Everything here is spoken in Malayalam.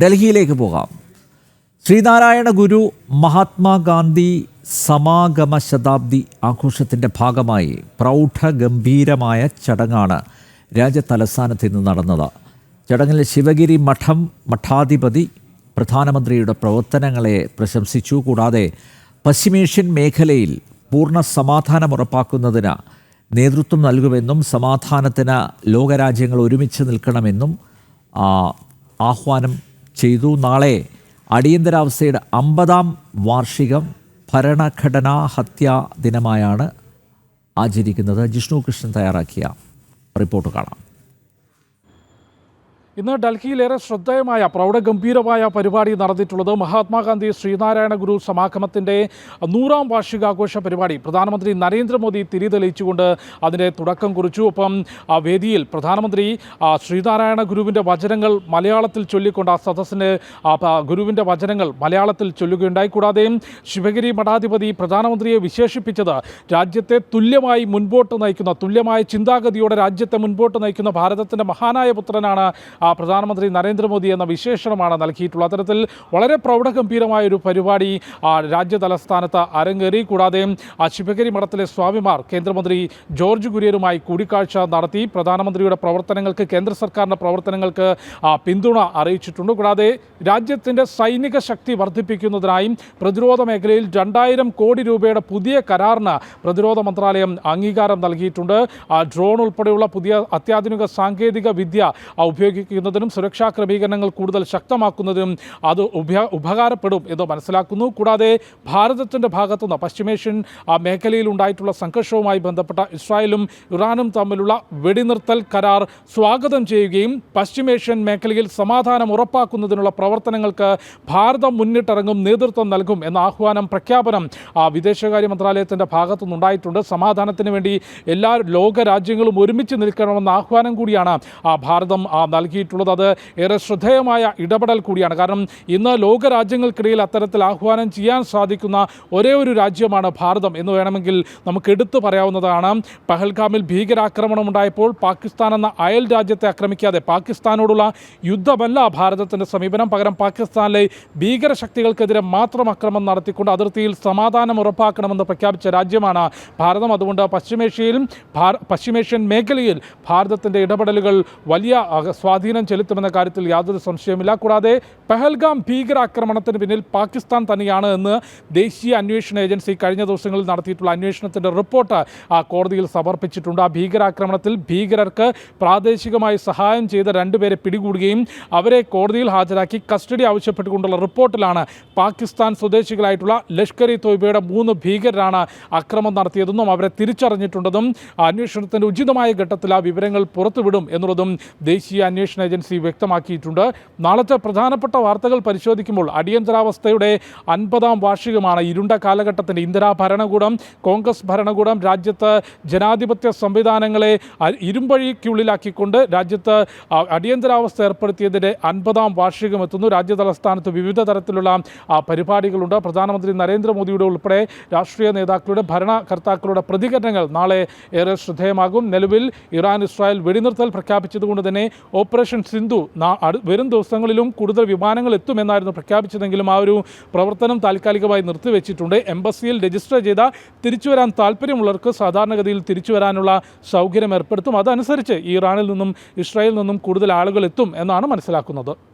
ഡൽഹിയിലേക്ക് പോകാം. ശ്രീനാരായണ ഗുരു മഹാത്മാഗാന്ധി സമാഗമ ശതാബ്ദി ആഘോഷത്തിന്റെ ഭാഗമായി പ്രൗഢഗംഭീരമായ ചടങ്ങാണ് രാജ്യതലസ്ഥാനത്ത് ഇന്ന് നടന്നത്. ചടങ്ങിൽ ശിവഗിരി മഠം മഠാധിപതി പ്രധാനമന്ത്രിയുടെ പ്രവർത്തനങ്ങളെ പ്രശംസിച്ചു. കൂടാതെ പശ്ചിമേഷ്യൻ മേഖലയിൽ പൂർണ സമാധാനം ഉറപ്പാക്കുന്നതിന് നേതൃത്വം നൽകുമെന്നും സമാധാനത്തിന് ലോകരാജ്യങ്ങൾ ഒരുമിച്ച് നിൽക്കണമെന്നും ആഹ്വാനം ചെയ്തു. നാളെ അടിയന്തരാവസ്ഥയുടെ അമ്പതാം വാർഷികം ഭരണഘടനാ ഹത്യാ ദിനമായാണ് ആചരിക്കുന്നത്. ജിഷ്ണു കൃഷ്ണൻ തയ്യാറാക്കിയ റിപ്പോർട്ട് കാണാം. ഇന്ന് ഡൽഹിയിലേറെ ശ്രദ്ധേയമായ പ്രൗഢഗംഭീരമായ പരിപാടി നടന്നിട്ടുള്ളത് മഹാത്മാഗാന്ധി ശ്രീനാരായണ ഗുരു സമാഗമത്തിന്റെ നൂറാം വാർഷികാഘോഷ പരിപാടി. പ്രധാനമന്ത്രി നരേന്ദ്രമോദി തിരിതെളിയിച്ചുകൊണ്ട് അതിന്റെ തുടക്കം കുറിച്ചു. ഒപ്പം ആ വേദിയിൽ പ്രധാനമന്ത്രി ശ്രീനാരായണ ഗുരുവിന്റെ വചനങ്ങൾ മലയാളത്തിൽ ചൊല്ലിക്കൊണ്ട് ആ സദസ്സിന് ഗുരുവിന്റെ വചനങ്ങൾ മലയാളത്തിൽ ചൊല്ലുകയുണ്ടായി. കൂടാതെ ശിവഗിരി മഠാധിപതി പ്രധാനമന്ത്രിയെ വിശേഷിപ്പിച്ചത് രാജ്യത്തെ തുല്യമായി മുൻപോട്ട് നയിക്കുന്ന തുല്യമായ ചിന്താഗതിയോടെ രാജ്യത്തെ മുൻപോട്ട് നയിക്കുന്ന ഭാരതത്തിന്റെ മഹാനായ പുത്രനാണ് പ്രധാനമന്ത്രി നരേന്ദ്രമോദി എന്ന വിശേഷണമാണ് നൽകിയിട്ടുള്ളത്. അത്തരത്തിൽ വളരെ പ്രൗഢഗംഭീരമായ ഒരു പരിപാടി രാജ്യ തലസ്ഥാനത്ത് അരങ്ങേറി. കൂടാതെ ശിവഗിരി മഠത്തിലെ സ്വാമിമാർ കേന്ദ്രമന്ത്രി ജോർജ് കുര്യനുമായി കൂടിക്കാഴ്ച നടത്തി. പ്രധാനമന്ത്രിയുടെ പ്രവർത്തനങ്ങൾക്ക് കേന്ദ്ര സർക്കാരിന്റെ പ്രവർത്തനങ്ങൾക്ക് പിന്തുണ അറിയിച്ചിട്ടുണ്ട്. കൂടാതെ രാജ്യത്തിന്റെ സൈനിക ശക്തി വർദ്ധിപ്പിക്കുന്നതിനായി പ്രതിരോധ മേഖലയിൽ രണ്ടായിരം കോടി രൂപയുടെ പുതിയ കരാറിന് പ്രതിരോധ മന്ത്രാലയം അംഗീകാരം നൽകിയിട്ടുണ്ട്. ഡ്രോൺ ഉൾപ്പെടെയുള്ള പുതിയ അത്യാധുനിക സാങ്കേതിക വിദ്യ ആ, ഉപയോഗിക്കുന്നതിനും സുരക്ഷാ ക്രമീകരണങ്ങൾ കൂടുതൽ ശക്തമാക്കുന്നതിനും അത് ഉപ ഉപകാരപ്പെടും എന്ന് മനസ്സിലാക്കുന്നു. കൂടാതെ ഭാരതത്തിന്റെ ഭാഗത്തുനിന്ന് പശ്ചിമേഷ്യൻ മേഖലയിൽ ഉണ്ടായിട്ടുള്ള സംഘർഷവുമായി ബന്ധപ്പെട്ട ഇസ്രായേലും ഇറാനും തമ്മിലുള്ള വെടിനിർത്തൽ കരാർ സ്വാഗതം ചെയ്യുകയും പശ്ചിമേഷ്യൻ മേഖലയിൽ സമാധാനം ഉറപ്പാക്കുന്നതിനുള്ള പ്രവർത്തനങ്ങൾക്ക് ഭാരതം മുന്നിട്ടിറങ്ങും നേതൃത്വം നൽകും എന്ന ആഹ്വാനം പ്രഖ്യാപനം ആ, വിദേശകാര്യ മന്ത്രാലയത്തിന്റെ ഭാഗത്തുനിന്നുണ്ടായിട്ടുണ്ട് സമാധാനത്തിന് വേണ്ടി എല്ലാ ലോകരാജ്യങ്ങളും ഒരുമിച്ച് നിൽക്കണമെന്ന ആഹ്വാനം കൂടിയാണ് ആ, ഭാരതം ആ, നൽകിയിട്ടുള്ളത്. അത് ഏറെ ശ്രദ്ധേയമായ ഇടപെടൽ കൂടിയാണ്. കാരണം ഇന്ന് ലോകരാജ്യങ്ങൾക്കിടയിൽ അത്തരത്തിൽ ആഹ്വാനം ചെയ്യാൻ സാധിക്കുന്ന ഒരേ ഒരു രാജ്യമാണ് ഭാരതം എന്ന് വേണമെങ്കിൽ നമുക്ക് എടുത്തു പറയാവുന്നതാണ്. പഹൽഗാമിൽ ഭീകരാക്രമണം ഉണ്ടായപ്പോൾ പാകിസ്ഥാൻ എന്ന അയൽ രാജ്യത്തെ ആക്രമിക്കാതെ പാകിസ്ഥാനോടുള്ള യുദ്ധമല്ല ഭാരതത്തിന്റെ സമീപനം. പകരം പാകിസ്ഥാനിലെ ഭീകരശക്തികൾക്കെതിരെ മാത്രം ആക്രമണം നടത്തിക്കൊണ്ട് അതിർത്തിയിൽ സമാധാനം ഉറപ്പാക്കണമെന്ന് പ്രഖ്യാപിച്ച രാജ്യമാണ് ഭാരതം. അതുകൊണ്ട് പശ്ചിമേഷ്യയിലും പശ്ചിമേഷ്യൻ മേഖലയിൽ ഭാരതത്തിന്റെ ഇടപെടലുകൾ വലിയ അഹ്, സ്വാധീനം ചെലുത്തുമെന്ന കാര്യത്തിൽ യാതൊരു സംശയവുമില്ല. കൂടാതെ പെഹൽഗാം ഭീകരാക്രമണത്തിന് പിന്നിൽ പാകിസ്ഥാൻ തന്നെയാണ് എന്ന് ദേശീയ അന്വേഷണ ഏജൻസി കഴിഞ്ഞ ദിവസങ്ങളിൽ നടത്തിയിട്ടുള്ള അന്വേഷണത്തിന്റെ റിപ്പോർട്ട് ആ കോടതിയിൽ സമർപ്പിച്ചിട്ടുണ്ട്. ആ ഭീകരാക്രമണത്തിൽ ഭീകരർക്ക് പ്രാദേശികമായി സഹായം ചെയ്ത രണ്ടുപേരെ പിടികൂടുകയും അവരെ കോടതിയിൽ ഹാജരാക്കി കസ്റ്റഡി ആവശ്യപ്പെട്ടുകൊണ്ടുള്ള റിപ്പോർട്ടിലാണ് പാകിസ്ഥാൻ സ്വദേശികളായിട്ടുള്ള ലഷ്കർ ഇ തോയ്ബയുടെ മൂന്ന് ഭീകരരാണ് അക്രമം നടത്തിയതെന്നും അവരെ തിരിച്ചറിഞ്ഞിട്ടുണ്ടെന്നും അന്വേഷണത്തിന്റെ ഉചിതമായ ഘട്ടത്തിൽ ആ വിവരങ്ങൾ പുറത്തുവിടും എന്നുള്ളതും ദേശീയ അന്വേഷണ ഏജൻസി വ്യക്തമാക്കിയിട്ടുണ്ട്. നാളത്തെ പ്രധാനപ്പെട്ട വാർത്തകൾ പരിശോധിക്കുമ്പോൾ അടിയന്തരാവസ്ഥയുടെ അൻപതാം വാർഷികമാണ് ഇരുണ്ട കാലഘട്ടത്തിന്റെ ഇന്ദിരാ ഭരണകൂടം കോൺഗ്രസ് ഭരണകൂടം രാജ്യത്ത് ജനാധിപത്യ സംവിധാനങ്ങളെ ഇരുമ്പഴിക്കുള്ളിലാക്കിക്കൊണ്ട് രാജ്യത്ത് അടിയന്തരാവസ്ഥ ഏർപ്പെടുത്തിയതിന്റെ അൻപതാം വാർഷികം എത്തുന്നു. രാജ്യ തലസ്ഥാനത്ത് വിവിധ തരത്തിലുള്ള പരിപാടികളുണ്ട്. പ്രധാനമന്ത്രി നരേന്ദ്രമോദിയുടെ ഉൾപ്പെടെ രാഷ്ട്രീയ നേതാക്കളുടെ ഭരണകർത്താക്കളുടെ പ്രതികരണങ്ങൾ നാളെ ഏറെ ശ്രദ്ധേയമാകും. നിലവിൽ ഇറാൻ ഇസ്രായേൽ വെടിനിർത്തൽ പ്രഖ്യാപിച്ചതുകൊണ്ട് തന്നെ ഓപ്പറേഷൻ സിന്ധു നാ- വരും ദിവസങ്ങളിലും കൂടുതൽ വിമാനങ്ങൾ എത്തുമെന്നായിരുന്നു പ്രഖ്യാപിച്ചതെങ്കിലും ആ ഒരു പ്രവർത്തനം താൽക്കാലികമായി നിർത്തിവെച്ചിട്ടുണ്ട്. എംബസിയിൽ രജിസ്റ്റർ ചെയ്ത തിരിച്ചു വരാൻ താല്പര്യമുള്ളവർക്ക് സാധാരണഗതിയിൽ തിരിച്ചു വരാനുള്ള സൗകര്യം ഏർപ്പെടുത്തും. അതനുസരിച്ച് ഇറാനിൽ നിന്നും ഇസ്രായേലിൽ നിന്നും കൂടുതൽ ആളുകൾ എത്തും എന്നാണ് മനസ്സിലാക്കുന്നത്.